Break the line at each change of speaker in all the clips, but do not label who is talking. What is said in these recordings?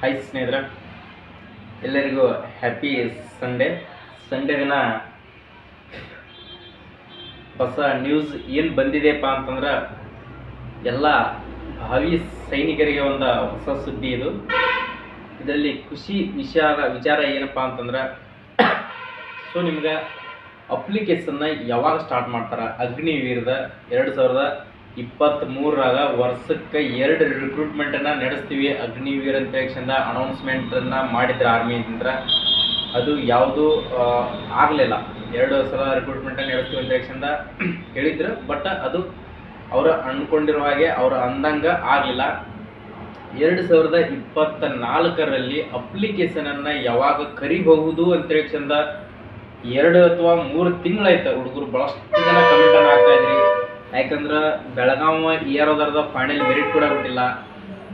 Hi ಸ್ನೇಹಿತರ, ಎಲ್ಲರಿಗೂ happy Sunday Sunday ದಿನ ಹೊಸ ನ್ಯೂಸ್ ಏನು ಬಂದಿದೆಯಪ್ಪ ಅಂತಂದ್ರೆ, ಎಲ್ಲ ಭಾವಿ ಸೈನಿಕರಿಗೆ ಒಂದು ಹೊಸ ಸುದ್ದಿ ಇದು. ಇದರಲ್ಲಿ ಖುಷಿ ವಿಚಾರ ವಿಚಾರ ಏನಪ್ಪ ಅಂತಂದ್ರೆ ಸೊ ನಿಮ್ಗೆ ಅಪ್ಲಿಕೇಶನ್ನ ಯಾವಾಗ ಸ್ಟಾರ್ಟ್ ಮಾಡ್ತಾರೆ? ಅಗ್ನಿವೀರದ ಎರಡು ಸಾವಿರದ ಇಪ್ಪತ್ತ್ ಮೂರರಾಗ ವರ್ಷಕ್ಕೆ ಎರಡು ರಿಕ್ರೂಟ್ಮೆಂಟನ್ನು ನಡೆಸ್ತೀವಿ. ಅಗ್ನಿವೀರ್ ಅಂತ ಹೇಳಿ ಅನೌನ್ಸ್ಮೆಂಟನ್ನು ಮಾಡಿದ್ರು ಆರ್ಮಿಯಿಂದ ಅದು ಯಾವುದು ಆಗಲಿಲ್ಲ. ಎರಡು ಸಲ ರಿಕ್ರೂಟ್ಮೆಂಟನ್ನು ನಡೆಸ್ತೀವಿ ಅಂತ ಹೇಳಿ ಹೇಳಿದ್ರು. ಬಟ್ ಅದು ಅವರು ಅಂದ್ಕೊಂಡಿರೋ ಹಾಗೆ ಅವರು ಅಂದಂಗೆ ಆಗಲಿಲ್ಲ. ಎರಡು ಸಾವಿರದ ಇಪ್ಪತ್ತ ನಾಲ್ಕರಲ್ಲಿ ಅಪ್ಲಿಕೇಶನನ್ನು ಯಾವಾಗ ಕರಿಬಹುದು ಅಂತೇಳಿ ಚಂದ ಎರಡು ಅಥವಾ ಮೂರು ತಿಂಗಳಾಯ್ತು. ಹುಡುಗರು ಭಾಳಷ್ಟು ಜನ ಕಮೆಂಟನ್ನು ಹಾಕ್ತಾ ಇದ್ರಿ. ಯಾಕಂದ್ರೆ ಬೆಳಗಾವ ಇಯರ್ ಅದರದ ಫೈನಲ್ ಮೆರಿಟ್ ಕೂಡ ಬಿಟ್ಟಿಲ್ಲ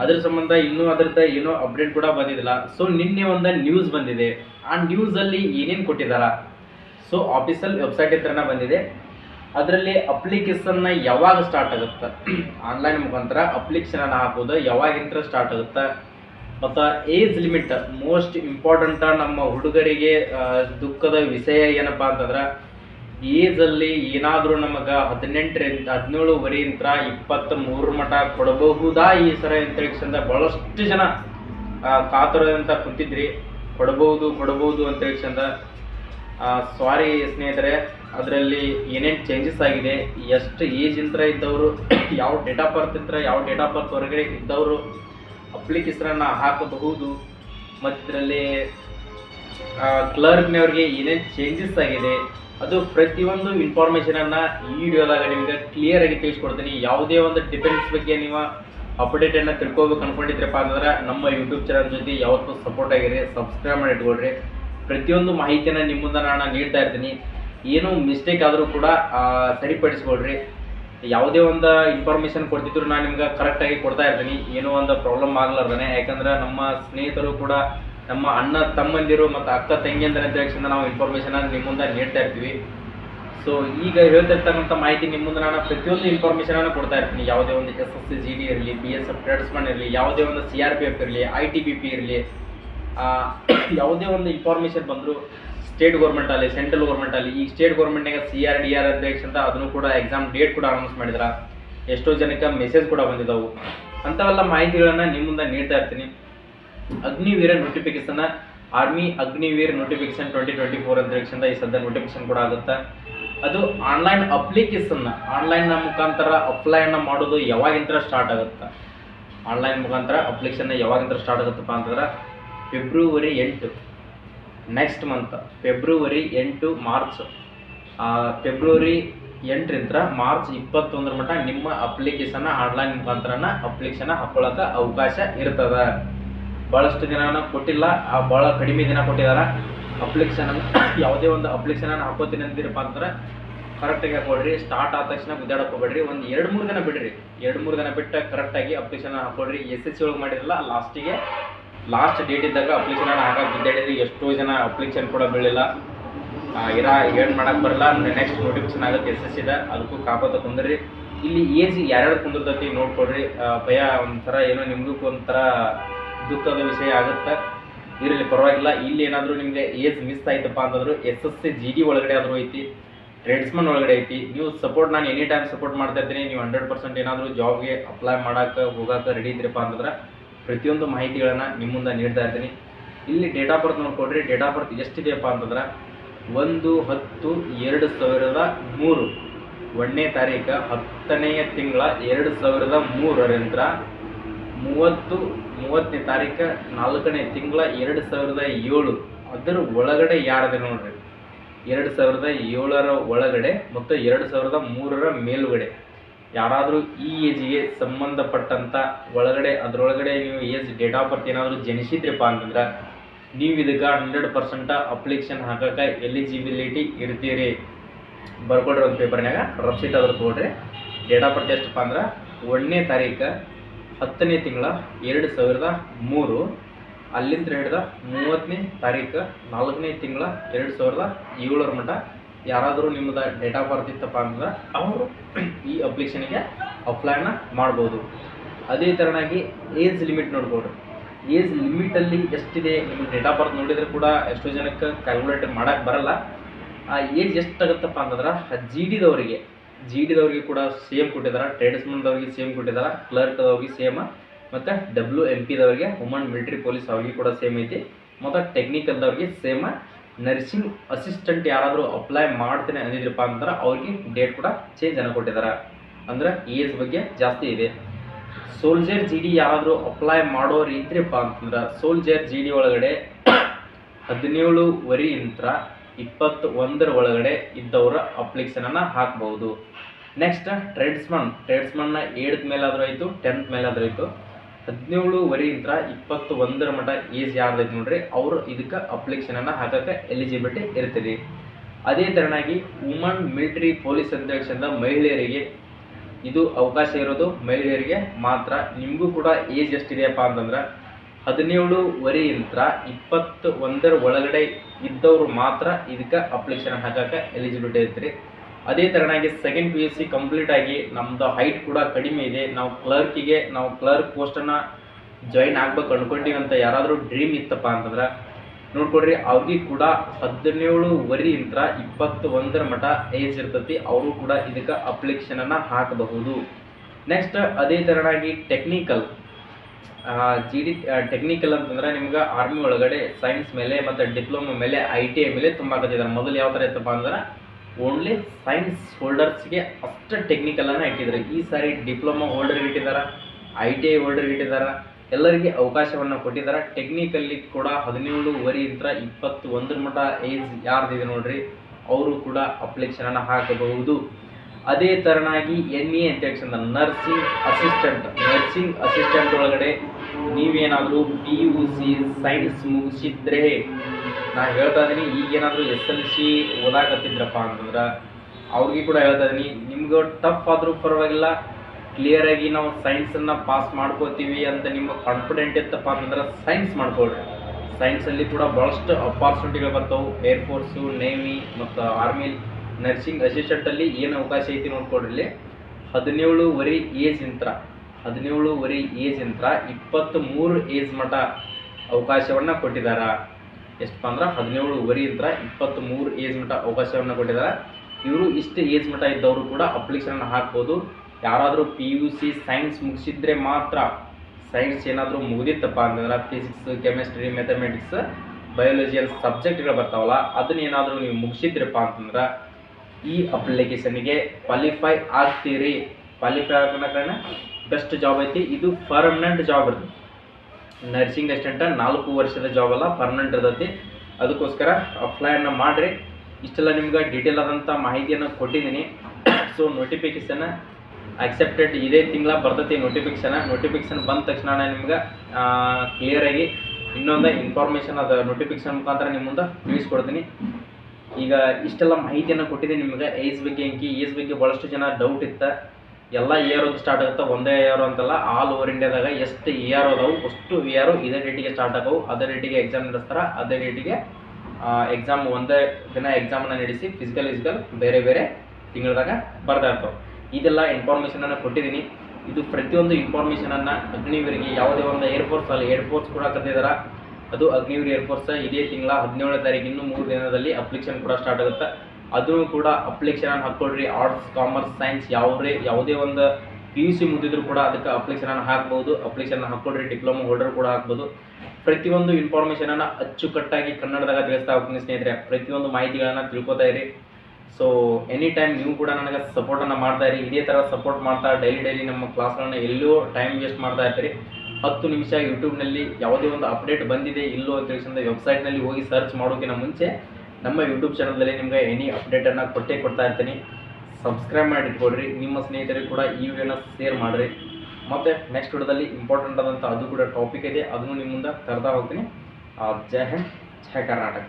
ಅದ್ರ ಸಂಬಂಧ ಇನ್ನೂ ಅದ್ರದ್ದು ಏನೋ ಅಪ್ಡೇಟ್ ಕೂಡ ಬಂದಿದ್ದಿಲ್ಲ. ಸೊ ನಿನ್ನೆ ಒಂದು ನ್ಯೂಸ್ ಬಂದಿದೆ. ಆ ನ್ಯೂಸಲ್ಲಿ ಏನೇನು ಕೊಟ್ಟಿದ್ದಾರ ಸೊ ಆಫೀಸಲ್ ವೆಬ್ಸೈಟ್ ಹತ್ರನ ಬಂದಿದೆ. ಅದರಲ್ಲಿ ಅಪ್ಲಿಕೇಶನ್ನ ಯಾವಾಗ ಸ್ಟಾರ್ಟ್ ಆಗುತ್ತೆ? ಆನ್ಲೈನ್ ಮುಖಾಂತರ ಅಪ್ಲಿಕೇಶನ್ ಹಾಕೋದು ಯಾವಾಗಿಂತ ಸ್ಟಾರ್ಟ್ ಆಗುತ್ತೆ? ಮತ್ತು ಏಜ್ ಲಿಮಿಟ್ ಮೋಸ್ಟ್ ಇಂಪಾರ್ಟೆಂಟ್ ನಮ್ಮ ಹುಡುಗರಿಗೆ ದುಃಖದ ವಿಷಯ ಏನಪ್ಪ ಅಂತಂದ್ರೆ ಏಜಲ್ಲಿ ಏನಾದರೂ ನಮಗೆ ಹದಿನೆಂಟರಿಂದ ಹದಿನೇಳುವರೆಯಿಂದ ಇಪ್ಪತ್ತ್ ಮೂರು ಮಠ ಕೊಡಬಹುದಾ ಈ ಸರ ಚಂದ ಭಾಳಷ್ಟು ಜನ ಆ, ಕೂತಿದ್ರಿ. ಕೊಡಬಹುದು ಕೊಡಬಹುದು ಅಂತೇಳಿ ಚಂದ ಸಾರಿ ಸ್ನೇಹಿತರೆ ಅದರಲ್ಲಿ ಏನೇನು ಚೇಂಜಸ್ ಆಗಿದೆ ಎಷ್ಟು ಏಜ್ ಇಂತ್ರ ಇದ್ದವರು ಯಾವ ಡೇಟ್ ಆಫ್ ಬರ್ತ್ ಇಂತ್ರ ಯಾವ ಡೇಟ್ ಆಫ್ ಬರ್ತ್ ಹೊರಗಡೆ ಇದ್ದವರು ಅಪ್ಲಿಕೇಶನನ್ನು ಹಾಕಬಹುದು ಮತ್ತು ಇದರಲ್ಲಿ ಕ್ಲರ್ಕ್ನವ್ರಿಗೆ ಏನೇನು ಚೇಂಜಸ್ ಆಗಿದೆ ಅದು ಪ್ರತಿಯೊಂದು ಇನ್ಫಾರ್ಮೇಷನನ್ನು ಈ ವಿಡಿಯೋದಾಗ ನಿಮ್ಗೆ ಕ್ಲಿಯರ್ ಆಗಿ ತಿಳಿಸ್ಕೊಡ್ತೀನಿ. ಯಾವುದೇ ಒಂದು ಡಿಫೆನ್ಸ್ ಬಗ್ಗೆ ನೀವು ಅಪ್ಡೇಟ್ ಅನ್ನ ತಿಳ್ಕೊಬೇಕು ಅನ್ಕೊಂಡಿದ್ರಪ್ಪ ಅಂದ್ರೆ ನಮ್ಮ ಯೂಟ್ಯೂಬ್ ಚಾನಲ್ ಜೊತೆ ಯಾವತ್ತೂ ಸಪೋರ್ಟ್ ಆಗಿರಿ ಸಬ್ಸ್ಕ್ರೈಬ್ ಮಾಡಿ ಇಟ್ಕೊಳ್ರಿ. ಪ್ರತಿಯೊಂದು ಮಾಹಿತಿಯನ್ನು ನಿಮ್ಮ ಮುಂದೆ ನಾನು ನೀಡ್ತಾ ಇರ್ತೀನಿ. ಏನು ಮಿಸ್ಟೇಕ್ ಆದರೂ ಕೂಡ ಸರಿಪಡಿಸ್ಕೊಳ್ರಿ. ಯಾವುದೇ ಒಂದು ಇನ್ಫಾರ್ಮೇಷನ್ ಕೊಡ್ತಿದ್ರು ನಾನು ನಿಮ್ಗೆ ಕರೆಕ್ಟಾಗಿ ಕೊಡ್ತಾ ಇರ್ತೀನಿ. ಏನೋ ಒಂದು ಪ್ರಾಬ್ಲಮ್ ಆಗ್ಲಾರ್ದಾನೆ. ಯಾಕಂದ್ರೆ ನಮ್ಮ ಸ್ನೇಹಿತರು ಕೂಡ ನಮ್ಮ ಅಣ್ಣ ತಮ್ಮಂದಿರು ಮತ್ತು ಅಕ್ಕ ತಂಗಿಯಂದ್ರೆ ಅಂತ ಹೇಳಿ ನಾವು ಇನ್ಫಾರ್ಮೇಷನ್ ನಿಮ್ಮ ಮುಂದೆ ನೀಡ್ತಾ ಇರ್ತೀವಿ. ಸೊ ಈಗ ಹೇಳ್ತಿರ್ತಕ್ಕಂಥ ಮಾಹಿತಿ ನಿಮ್ಮ ಮುಂದೆ ನಾನು ಪ್ರತಿಯೊಂದು ಇನ್ಫಾರ್ಮೇಷನ್ ಅನ್ನು ಕೊಡ್ತಾ ಇರ್ತೀನಿ. ಯಾವುದೇ ಒಂದು ಎಸ್ ಎಸ್ ಜಿ ಡಿ ಇರಲಿ ಬಿ ಎಸ್ ಎಫ್ ಟ್ರೇಡ್ಸ್ಮನ್ ಇರಲಿ, ಯಾವುದೇ ಒಂದು ಸಿ ಆರ್ ಪಿ ಎಫ್ ಇರಲಿ ಐ ಟಿ ಬಿ ಪಿ ಇರಲಿ ಯಾವುದೇ ಒಂದು ಇನ್ಫಾರ್ಮೇಷನ್ ಬಂದರೂ ಸ್ಟೇಟ್ ಗೌರ್ಮೆಂಟಲ್ಲಿ ಸೆಂಟ್ರಲ್ ಗೌರ್ಮೆಂಟಲ್ಲಿ ಈ ಸ್ಟೇಟ್ ಗೌರ್ಮೆಂಟ್ನಾಗ ಸಿ ಆರ್ ಡಿ ಆರ್ ಅಧ್ಯಕ್ಷ ಅಂತ ಅದನ್ನು ಕೂಡ ಎಕ್ಸಾಮ್ ಡೇಟ್ ಕೂಡ ಅನೌನ್ಸ್ ಮಾಡಿದ್ರ, ಎಷ್ಟೋ ಜನಕ್ಕೆ ಮೆಸೇಜ್ ಕೂಡ ಬಂದಿದ್ದವು ಅಂಥವೆಲ್ಲ ಮಾಹಿತಿಗಳನ್ನು ನಿಮ್ಮ ಮುಂದೆ ನೀಡ್ತಾ ಇರ್ತೀನಿ. Agniveer notification army Agniveer notification twenty twenty four ಅಂತ ಈ ಸದ್ಯ ನೋಟಿಫಿಕೇಶನ್ ಕೂಡ ಆಗುತ್ತೆ. ಅದು ಆನ್ಲೈನ್ ಅಪ್ಲಿಕೇಶನ್ ಆನ್ಲೈನ್ ಮುಖಾಂತರ ಅಪ್ಲೈನ ಮಾಡೋದು ಯಾವಾಗಿಂದ ಸ್ಟಾರ್ಟ್ ಆಗುತ್ತೆ. ಆನ್ಲೈನ್ ಮುಖಾಂತರ ಅಪ್ಲಿಕೇಶನ್ ಯಾವಾಗಿಂದ ಸ್ಟಾರ್ಟ್ ಆಗುತ್ತಪ್ಪ ಅಂತಂದ್ರೆ ಫೆಬ್ರವರಿ ಎಂಟು ನೆಕ್ಸ್ಟ್ ಮಂತ್ ಫೆಬ್ರವರಿ ಎಂಟು ಮಾರ್ಚ್ ಫೆಬ್ರವರಿ ಎಂಟರಿಂದ ಮಾರ್ಚ್ ಇಪ್ಪತ್ತೊಂದರ ಮಟ್ಟ ನಿಮ್ಮ ಅಪ್ಲಿಕೇಶನ್ ಆನ್ಲೈನ್ ಮುಖಾಂತರನ ಅಪ್ಲಿಕೇಶನ್ ಹಾಕೊಳ್ಳೋಕೆ ಅವಕಾಶ ಇರ್ತದ. ಭಾಳಷ್ಟು ದಿನ ಕೊಟ್ಟಿಲ್ಲ ಆ ಭಾಳ ಕಡಿಮೆ ದಿನ ಕೊಟ್ಟಿದ್ದಾರೆ ಅಪ್ಲಿಕೇಶನ್ ಯಾವುದೇ ಒಂದು ಅಪ್ಲಿಕೇಶನ್ ಹಾಕೋತೀನಿ ಅಂದಿರಪ್ಪ ಅಂದ್ರೆ ಕರೆಕ್ಟಾಗಿ ಹಾಕೊಳ್ರಿ ಸ್ಟಾರ್ಟ್ ಆದ ತಕ್ಷಣ ಗುದ್ದಾಡಕ್ಕೆ ಹೋಗ್ಬೇಡ್ರಿ. ಒಂದು ಎರಡು ಮೂರು ದಿನ ಬಿಡ್ರಿ. ಎರಡು ಮೂರು ದಿನ ಬಿಟ್ಟು ಕರೆಕ್ಟಾಗಿ ಅಪ್ಲಿಕೇಶನ್ ಹಾಕೊಳ್ರಿ ಎಸ್ ಎಸ್ ಸಿ ಒಳಗೆ ಮಾಡಿರಲ್ಲ ಲಾಸ್ಟಿಗೆ ಲಾಸ್ಟ್ ಡೇಟ್ ಇದ್ದಾಗ ಅಪ್ಲಿಕೇಶನ್ ಹಾಕಕ್ಕೆ ಗುದ್ದಾಡಿದ್ರಿ. ಎಷ್ಟೋ ಜನ ಅಪ್ಲಿಕೇಶನ್ ಕೂಡ ಬೀಳಿಲ್ಲ. ಇರ ಏನು ಮಾಡಕ್ಕೆ ಬರಲ್ಲ. ನೆಕ್ಸ್ಟ್ ನೋಟಿಫಿಕೇಶನ್ ಆಗುತ್ತೆ ಎಸ್ ಎಸ್ ಇದೆ ಅದಕ್ಕೂ ಕಾಪಾತ ಕುಂದ್ರಿ. ಇಲ್ಲಿ ಏಜ್ ಯಾರ್ಯಾರು ಕುಂದಿರ್ತೈತಿ ನೋಡ್ಕೊಳ್ರಿ. ಆ, ಭಯ ಒಂಥರ ಏನೋ ನಿಮಗೂ ಒಂಥರ ದುಃಖದ ವಿಷಯ ಆಗುತ್ತೆ? ಇರಲಿ, ಪರವಾಗಿಲ್ಲ. ಇಲ್ಲಿ ಏನಾದರೂ ನಿಮಗೆ ಏಜ್ ಮಿಸ್ ಆಯ್ತಪ್ಪ ಅಂತಂದ್ರು S S C G D ಒಳಗಡೆ ಆದರೂ ಐತಿ ಟ್ರೇಡ್ಸ್ಮನ್ ಒಳಗಡೆ ಐತಿ. ನೀವು ಸಪೋರ್ಟ್ ನಾನು ಎನಿ ಟೈಮ್ ಸಪೋರ್ಟ್ ಮಾಡ್ತಾ ಇರ್ತೀನಿ. ನೀವು ಹಂಡ್ರೆಡ್ ಪರ್ಸೆಂಟ್ ಏನಾದರೂ ಜಾಬ್ಗೆ ಅಪ್ಲೈ ಮಾಡಕ್ಕೆ ಹೋಗಕ್ಕೆ ರೆಡಿ ಇದ್ರಪ್ಪ ಅಂತಂದ್ರೆ ಪ್ರತಿಯೊಂದು ಮಾಹಿತಿಗಳನ್ನು ನಿಮ್ಮ ಮುಂದೆ ನೀಡ್ತಾ ಇರ್ತೀನಿ. ಇಲ್ಲಿ ಡೇಟ್ ಆಫ್ ಬರ್ತ್ ನೋಡ್ಕೊಡ್ರಿ ಡೇಟ್ ಆಫ್ ಬರ್ತ್ ಎಷ್ಟಿದೆಯಪ್ಪ ಅಂತಂದ್ರೆ ಒಂದು, ಹತ್ತು, ಎರಡು ಸಾವಿರದ ಮೂರು. ಒಂದನೇ ತಾರೀಕು ಹತ್ತನೆಯ ತಿಂಗಳ ಎರಡು ಸಾವಿರದ ಮೂರರಿಂದ ಮೂವತ್ತು, ಮೂವತ್ತನೇ ತಾರೀಕು ನಾಲ್ಕನೇ ತಿಂಗಳ ಎರಡು ಸಾವಿರದ ಏಳು. ಅದರ ಒಳಗಡೆ ಯಾರದೆ ನೋಡ್ರಿ? ಎರಡು ಸಾವಿರದ ಏಳರ ಒಳಗಡೆ ಮತ್ತು ಎರಡು ಸಾವಿರದ ಮೂರರ ಮೇಲುಗಡೆ. ಯಾರಾದರೂ ಈ ಏಜ್ಗೆ ಸಂಬಂಧಪಟ್ಟಂಥ ಒಳಗಡೆ, ಅದರೊಳಗಡೆ ನೀವು ಏಜ್, ಡೇಟ್ ಆಫ್ ಬರ್ತ್ ಏನಾದರೂ ಜನಿಸಿದ್ರಪ್ಪ ಅಂತಂದ್ರೆ ನೀವು ಇದಕ್ಕೆ ಹಂಡ್ರೆಡ್ ಪರ್ಸೆಂಟ ಅಪ್ಲಿಕೇಶನ್ ಹಾಕಕ್ಕೆ ಎಲಿಜಿಬಿಲಿಟಿ ಇರ್ತೀರಿ. ಬರ್ಕೊಡ್ರಿ ಒಂದು ಪೇಪರ್ನಾಗ ರಫ್ಸೀಟ್ ಅದ್ರ ತೊಗೊಳ್ರಿ. ಡೇಟ್ ಆಫ್ ಬರ್ತ್ ಎಷ್ಟಪ್ಪ ಅಂದ್ರೆ ಒಂದನೇ ತಾರೀಕು ಹತ್ತನೇ ತಿಂಗಳ ಎರಡು ಸಾವಿರದ ಮೂರು. ಅಲ್ಲಿಂದ ಹಿಡಿದ ಮೂವತ್ತನೇ ತಾರೀಕು ನಾಲ್ಕನೇ ತಿಂಗಳ ಎರಡು ಸಾವಿರದ ಏಳರ ಮಟ್ಟ ಯಾರಾದರೂ ನಿಮ್ಮದು ಡೇಟ್ ಆಫ್ ಬರ್ತ್ ಇತ್ತಪ್ಪ ಅಂದ್ರೆ ಅವರು ಈ ಅಪ್ಲಿಕೇಶನ್ಗೆ ಅಪ್ಲೈನ ಮಾಡ್ಬೋದು. ಅದೇ ಥರನಾಗಿ ಏಜ್ ಲಿಮಿಟ್ ನೋಡ್ಬೋದು. ಏಜ್ ಲಿಮಿಟಲ್ಲಿ ಎಷ್ಟಿದೆ ನಿಮ್ಮ ಡೇಟ್ ಆಫ್ ಬರ್ತ್ ನೋಡಿದರೆ ಕೂಡ ಎಷ್ಟೋ ಜನಕ್ಕೆ ಕ್ಯಾಲ್ಕುಲೇಟ್ ಮಾಡೋಕ್ಕೆ ಬರಲ್ಲ. ಆ ಏಜ್ ಎಷ್ಟಾಗುತ್ತಪ್ಪ ಅಂತಂದ್ರೆ ಜಿ ಡಿದವರಿಗೆ ಜಿ ಡಿದವ್ರಿಗೆ ಕೂಡ ಸೇಮ್ ಕೊಟ್ಟಿದ್ದಾರೆ. ಟ್ರೇಡ್ಸ್ಮನ್ದವ್ರಿಗೆ ಸೇಮ್ ಕೊಟ್ಟಿದ್ದಾರೆ. ಕ್ಲರ್ಕ್ದವ್ರಿಗೆ ಸೇಮ್ ಮತ್ತು ಡಬ್ಲ್ಯೂ ಎಂ ಪಿದವ್ರಿಗೆ ವುಮನ್ ಮಿಲಿಟರಿ ಪೊಲೀಸ್ ಅವ್ರಿಗೆ ಕೂಡ ಸೇಮ್ ಐತಿ. ಮತ್ತು ಟೆಕ್ನಿಕಲ್ದವ್ರಿಗೆ ಸೇಮ್ ನರ್ಸಿಂಗ್ ಅಸಿಸ್ಟೆಂಟ್ ಯಾರಾದರೂ ಅಪ್ಲೈ ಮಾಡ್ತೇನೆ ಅಂದಿದ್ರಪ್ಪ ಅಂತಂದ್ರೆ ಅವ್ರಿಗೆ ಡೇಟ್ ಕೂಡ ಚೇಂಜ್ ಅನ್ನು ಕೊಟ್ಟಿದ್ದಾರೆ. ಅಂದ್ರೆ ಏಜ್ ಬಗ್ಗೆ ಜಾಸ್ತಿ ಇದೆ. ಸೋಲ್ಜರ್ ಜಿ ಡಿ ಯಾರಾದರೂ ಅಪ್ಲೈ ಮಾಡೋರು ಇದ್ರಪ್ಪ ಅಂತಂದ್ರೆ ಸೋಲ್ಜರ್ ಜಿ ಡಿ ಒಳಗಡೆ ಹದಿನೇಳು ವರಿಯಿಂದ ಇಪ್ಪತ್ತು ಒಂದರ ಒಳಗಡೆ ಇದ್ದವರ ಅಪ್ಲಿಕೇಶನನ್ನು ಹಾಕ್ಬೋದು ನೆಕ್ಸ್ಟ್ ಟ್ರೇಡ್ಸ್ಮನ್ ಟ್ರೇಡ್ಸ್ಮನ್ನ ಏಳ್ತ್ ಮೇಲಾದ್ರೂ ಆಯಿತು ಟೆಂತ್ ಮೇಲಾದರೂ ಆಯಿತು ಹದಿನೇಳು ವರಿಯಿಂದ ಇಪ್ಪತ್ತು ಒಂದರ ಮಟ್ಟ ಏಜ್ ಯಾರ್ದೈತೆ ನೋಡ್ರಿ, ಅವರು ಇದಕ್ಕೆ ಅಪ್ಲಿಕೇಶನನ್ನು ಹಾಕಕ್ಕೆ ಎಲಿಜಿಬಿಲಿಟಿ ಇರ್ತದೆ. ಅದೇ ಥರನಾಗಿ ವುಮನ್ ಮಿಲಿಟರಿ ಪೊಲೀಸ್ ಅಂತೇಳಿಸಿಂದ ಮಹಿಳೆಯರಿಗೆ ಇದು ಅವಕಾಶ ಇರೋದು. ಮಹಿಳೆಯರಿಗೆ ಮಾತ್ರ. ನಿಮಗೂ ಕೂಡ ಏಜ್ ಎಷ್ಟಿದೆಯಪ್ಪ ಅಂತಂದ್ರೆ ಹದಿನೇಳು ವರಿಯಿಂದ ಇಪ್ಪತ್ತು ಒಂದರ ಒಳಗಡೆ ಇದ್ದವರು ಮಾತ್ರ ಇದಕ್ಕೆ ಅಪ್ಲಿಕೇಶನ್ ಹಾಕಕ್ಕೆ ಎಲಿಜಿಬಿಲಿಟಿ ಐತ್ರಿ. ಅದೇ ಥರನಾಗಿ second P U C complete ಆಗಿ ನಮ್ಮದು ಹೈಟ್ ಕೂಡ ಕಡಿಮೆ ಇದೆ. ನಾವು ಕ್ಲರ್ಕಿಗೆ ನಾವು ಕ್ಲರ್ಕ್ ಪೋಸ್ಟನ್ನು ಜಾಯಿನ್ ಆಗ್ಬೇಕು ಅನ್ಕೊಂಡಿವಿ ಅಂತ ಯಾರಾದರೂ ಡ್ರೀಮ್ ಇತ್ತಪ್ಪ ಅಂತಂದ್ರೆ, ನೋಡ್ಕೊಡ್ರಿ, ಅವ್ರಿಗೆ ಕೂಡ ಹದಿನೇಳು ವರಿಯಿಂದ ಇಪ್ಪತ್ತು ಒಂದರ ಮಠ ಏಜ್ ಇರ್ತತಿ. ಅವರು ಕೂಡ ಇದಕ್ಕೆ ಅಪ್ಲಿಕೇಶನನ್ನು ಹಾಕಬಹುದು. ನೆಕ್ಸ್ಟ್ ಅದೇ ತರನಾಗಿ ಟೆಕ್ನಿಕಲ್ ಜಿ ಡಿ ಟೆಕ್ನಿಕಲ್ ಅಂತಂದ್ರೆ ನಿಮ್ಗೆ ಆರ್ಮಿ ಒಳಗಡೆ ಸೈನ್ಸ್ ಮೇಲೆ ಮತ್ತು ಡಿಪ್ಲೊಮಾ ಮೇಲೆ ಐ ಟಿ ಐ ಮೇಲೆ ತುಂಬ ಕತ್ತಿದ್ದಾರೆ ಮೊದಲು ಯಾವ ಥರ ಇತ್ತಪ್ಪ ಅಂದ್ರೆ ಓನ್ಲಿ ಸೈನ್ಸ್ ಹೋಲ್ಡರ್ಸ್ಗೆ ಅಷ್ಟು ಟೆಕ್ನಿಕಲನ್ನು ಇಟ್ಟಿದ್ದಾರೆ ಈ ಸಾರಿ ಡಿಪ್ಲೊಮಾ ಹೋಲ್ಡರ್ಗೆ ಇಟ್ಟಿದ್ದಾರೆ ಐ ಟಿ ಐ ಹೋಲ್ಡರ್ ಇಟ್ಟಿದ್ದಾರೆ ಎಲ್ಲರಿಗೆ ಅವಕಾಶವನ್ನು ಕೊಟ್ಟಿದ್ದಾರೆ ಟೆಕ್ನಿಕಲ್ಲಿ ಕೂಡ ಹದಿನೇಳು ಇದ್ರ ಇಪ್ಪತ್ತು ಒಂದರ ಮಟ್ಟ ಏಜ್ ಯಾರ್ದಿದೆ ನೋಡ್ರಿ, ಅವರು ಕೂಡ ಅಪ್ಲಿಕೇಶನನ್ನು ಹಾಕಬಹುದು. ಅದೇ ಥರನಾಗಿ ಎನ್ ಎ ಅಂತ ಹೇಳ್ಕೊಂಡ ನರ್ಸಿಂಗ್ ಅಸಿಸ್ಟೆಂಟ್. ನರ್ಸಿಂಗ್ ಅಸಿಸ್ಟೆಂಟ್ ಒಳಗಡೆ ನೀವೇನಾದರೂ ಪಿ ಯು ಸಿ ಸೈನ್ಸ್ ಮುಗಿಸಿದ್ರೆ ನಾ ಹೇಳ್ತಾ ಇದ್ದೀನಿ ಈಗೇನಾದರೂ ಎಸ್ ಎಲ್ ಸಿ ಓದಾಕತ್ತಿದ್ರಪ್ಪ ಅಂತಂದ್ರೆ, ಅವ್ರಿಗೆ ಕೂಡ ಹೇಳ್ತಾ ಇದ್ದೀನಿ, ನಿಮ್ಗೆ ಟಫ್ ಆದರೂ ಪರವಾಗಿಲ್ಲ ಕ್ಲಿಯರ್ ಆಗಿ ನಾವು ಸೈನ್ಸನ್ನು ಪಾಸ್ ಮಾಡ್ಕೋತೀವಿ ಅಂತ ನಿಮ್ಮ ಕಾನ್ಫಿಡೆಂಟ್ ಇತ್ತಪ್ಪ ಅಂತಂದ್ರೆ ಸೈನ್ಸ್ ಮಾಡ್ಕೊಳ್ರಿ. ಸೈನ್ಸಲ್ಲಿ ಕೂಡ ಭಾಳಷ್ಟು ಅಪಾರ್ಚುನಿಟಿಗಳು ಬರ್ತಾವೆ ಏರ್ಫೋರ್ಸು ನೇವಿ ಮತ್ತು ಆರ್ಮಿ ನರ್ಸಿಂಗ್ ಅಸಿಸ್ಟೆಂಟಲ್ಲಿ ಏನು ಅವಕಾಶ ಐತಿ ನೋಡ್ಕೊಡ್ರಿ ಹದಿನೇಳು ವರಿ ಏಜ್ ಇಂತ್ರ ಹದಿನೇಳು ವರಿ ಏಜ್ ಇಂತ್ರ ಇಪ್ಪತ್ತ್ ಮೂರು ಏಜ್ ಮಟ ಅವಕಾಶವನ್ನು ಕೊಟ್ಟಿದ್ದಾರೆ ಎಷ್ಟಪ್ಪ ಅಂದ್ರೆ ಹದಿನೇಳು ವರಿ ಇಪ್ಪತ್ತ್ ಮೂರು ಏಜ್ ಮಟ ಅವಕಾಶವನ್ನು ಕೊಟ್ಟಿದ್ದಾರೆ ಇವರು ಇಷ್ಟು ಏಜ್ ಮಟ ಇದ್ದವರು ಕೂಡ ಅಪ್ಲಿಕೇಶನ್ ಹಾಕ್ಬೋದು. ಯಾರಾದರೂ ಪಿ ಯು ಸಿ ಸೈನ್ಸ್ ಮುಗಿಸಿದ್ರೆ ಮಾತ್ರ ಸೈನ್ಸ್ ಏನಾದರೂ ಮುಗಿದಿತ್ತಪ್ಪ ಅಂತಂದ್ರೆ ಫಿಸಿಕ್ಸ್ ಕೆಮಿಸ್ಟ್ರಿ ಮ್ಯಾಥಮೆಟಿಕ್ಸ್ ಬಯಾಲಜಿಯಲ್ ಸಬ್ಜೆಕ್ಟ್ಗಳು ಬರ್ತಾವಲ್ಲ, ಅದನ್ನ ಏನಾದರೂ ನೀವು ಮುಗಿಸಿದ್ರಪ್ಪ ಅಂತಂದ್ರೆ ಈ ಅಪ್ಲಿಕೇಶನ್ಗೆ ಕ್ವಾಲಿಫೈ ಆಗ್ತೀರಿ. ಕ್ವಾಲಿಫೈ ಆಗೋ ಕಾರಣ ಬೆಸ್ಟ್ ಜಾಬ್ ಐತಿ. ಇದು ಪರ್ಮನೆಂಟ್ ಜಾಬ್ ಇರ್ತದೆ. ನರ್ಸಿಂಗ್ ಅಸಿಸ್ಟೆಂಟ್ ನಾಲ್ಕು ವರ್ಷದ ಜಾಬ್ ಅಲ್ಲ ಪರ್ಮನೆಂಟ್ ಇರ್ತೈತಿ ಅದಕ್ಕೋಸ್ಕರ ಅಪ್ಲೈನ ಮಾಡಿರಿ. ಇಷ್ಟೆಲ್ಲ ನಿಮ್ಗೆ ಡೀಟೇಲ್ ಆದಂಥ ಮಾಹಿತಿಯನ್ನು ಕೊಟ್ಟಿದ್ದೀನಿ. ಸೊ ನೋಟಿಫಿಕೇಶನ್ ಅಕ್ಸೆಪ್ಟೆಡ್ ಇದೇ ತಿಂಗಳ ಬರ್ತೈತಿ ನೋಟಿಫಿಕೇಶನ್ ನೋಟಿಫಿಕೇಶನ್ ಬಂದ ತಕ್ಷಣ ನಿಮ್ಗೆ ಕ್ಲಿಯರಾಗಿ ಇನ್ನೊಂದು ಇನ್ಫಾರ್ಮೇಷನ್ ಅದ. ನೋಟಿಫಿಕೇಶನ್ ಮುಖಾಂತರ ನಿಮ್ಮ ಮುಂದೆ ತಿಳಿಸ್ಕೊಡ್ತೀನಿ. ಈಗ ಇಷ್ಟೆಲ್ಲ ಮಾಹಿತಿಯನ್ನು ಕೊಟ್ಟಿದೆ ನಿಮಗೆ. ಏಜ್ ಬಗ್ಗೆ ಅಂಕಿ ಏಜ್ ಬಗ್ಗೆ ಭಾಳಷ್ಟು ಜನ ಡೌಟ್ ಇತ್ತು. ಎಲ್ಲ ಇಯರ್ ಒಂದು ಸ್ಟಾರ್ಟ್ ಆಗುತ್ತೆ, ಒಂದೇ ಇಯರ್ ಅಂತಲ್ಲ ಆಲ್ ಓವರ್ ಇಂಡಿಯಾದಾಗ ಎಷ್ಟು ಇಯರ್ ಅದಾವು, ಅಷ್ಟು ಇಯರು ಇದೇ ಡೇಟಿಗೆ ಸ್ಟಾರ್ಟ್ ಆಗವು. ಅದೇ ಡೇಟಿಗೆ ಎಕ್ಸಾಮ್ ನಡೆಸ್ತಾರೆ, ಅದೇ ಡೇಟಿಗೆ ಎಕ್ಸಾಮ್ ಒಂದೇ ದಿನ ಎಕ್ಸಾಮನ್ನು ನಡೆಸಿ ಫಿಸಿಕಲ್ ಫಿಸಿಕಲ್ ಬೇರೆ ಬೇರೆ ತಿಂಗಳದಾಗ ಬರ್ತಾ ಇರ್ತವೆ. ಇದೆಲ್ಲ ಇನ್ಫಾರ್ಮೇಷನನ್ನು ಕೊಟ್ಟಿದ್ದೀನಿ ಇದು ಪ್ರತಿಯೊಂದು ಇನ್ಫಾರ್ಮೇಷನನ್ನು ಅಗ್ನಿವೀರಿಗೆ ಯಾವುದೇ ಒಂದು ಏರ್ಫೋರ್ಸ್ ಅಲ್ಲಿ ಏರ್ಫೋರ್ಸ್ ಕೂಡ ಕರೆದಿದ್ದಾರೆ ಅದು ಅಗ್ನಿವೀರ್ ಏರ್ಫೋರ್ಸ್ ಇದೇ ತಿಂಗಳ ಹದಿನೇಳನೇ ತಾರೀಕು ಇನ್ನು ಮೂರು ದಿನದಲ್ಲಿ ಅಪ್ಲಿಕೇಶನ್ ಕೂಡ ಸ್ಟಾರ್ಟ್ ಆಗುತ್ತೆ. ಅದನ್ನು ಕೂಡ ಅಪ್ಲಿಕೇಶನ್ ಹಾಕ್ಕೊಳ್ರಿ. ಆರ್ಟ್ಸ್ ಕಾಮರ್ಸ್ ಸೈನ್ಸ್ ಯಾವುದೇ ಯಾವುದೇ ಒಂದು ಪಿ ಯು ಸಿ ಮುಗಿದ್ರು ಕೂಡ ಅದಕ್ಕೆ ಅಪ್ಲಿಕೇಶನ್ ಹಾಕ್ಬೋದು. ಅಪ್ಲಿಕೇಶನ್ ಹಾಕ್ಕೊಳ್ರಿ. ಡಿಪ್ಲೊಮಾ ಹೋಲ್ಡರ್ ಕೂಡ ಹಾಕ್ಬೋದು ಪ್ರತಿಯೊಂದು ಇನ್ಫಾರ್ಮೇಷನನ್ನು ಅಚ್ಚುಕಟ್ಟಾಗಿ ಕನ್ನಡದಾಗ ತಿಳಿಸ್ತಾ ಹೋಗ್ತೀನಿ ಸ್ನೇಹಿತರೆ. ಪ್ರತಿಯೊಂದು ಮಾಹಿತಿಗಳನ್ನು ತಿಳ್ಕೊತಾ ಇರಿ. ಸೊ ಎನಿ ಟೈಮ್ ನೀವು ಕೂಡ ನನಗೆ ಸಪೋರ್ಟನ್ನು ಮಾಡ್ತಾ ಇರಿ. ಇದೇ ಥರ ಸಪೋರ್ಟ್ ಮಾಡ್ತಾ ಡೈಲಿ ಡೈಲಿ ನಮ್ಮ ಕ್ಲಾಸ್ಗಳನ್ನ ಎಲ್ಲೂ ಟೈಮ್ ವೇಸ್ಟ್ ಮಾಡ್ತಾ ಇರ್ತೀರಿ. ಹತ್ತು ನಿಮಿಷ ಯೂಟ್ಯೂಬ್ನಲ್ಲಿ ಯಾವುದೇ ಒಂದು ಅಪ್ಡೇಟ್ ಬಂದಿದೆ, ಇಲ್ಲೋ ಅಂತ ತಿಳಿಸಿದ ವೆಬ್ಸೈಟ್ನಲ್ಲಿ ಹೋಗಿ ಸರ್ಚ್ ಮಾಡೋಕ್ಕಿಂತ ಮುಂಚೆ ನಮ್ಮ ಯೂಟ್ಯೂಬ್ ಚಾನಲ್ದಲ್ಲಿ ನಿಮಗೆ ಎನಿ ಅಪ್ಡೇಟನ್ನು ಕೊಟ್ಟೇ ಕೊಡ್ತಾ ಇರ್ತೀನಿ. ಸಬ್ಸ್ಕ್ರೈಬ್ ಮಾಡಿಟ್ಕೊಡ್ರಿ ನಿಮ್ಮ ಸ್ನೇಹಿತರಿಗೆ ಕೂಡ ಈ ವಿಡಿಯೋನ ಶೇರ್ ಮಾಡಿರಿ. ಮತ್ತು ನೆಕ್ಸ್ಟ್ ವಿಡಿಯೋದಲ್ಲಿ ಇಂಪಾರ್ಟೆಂಟ್ ಆದಂಥ ಅದು ಕೂಡ ಟಾಪಿಕ್ ಇದೆ, ಅದನ್ನು ನಿಮ್ಮ ಮುಂದೆ ತರ್ತಾ ಹೋಗ್ತೀನಿ. ಜೈ ಹಿಂದ್, ಜೈ ಕರ್ನಾಟಕ.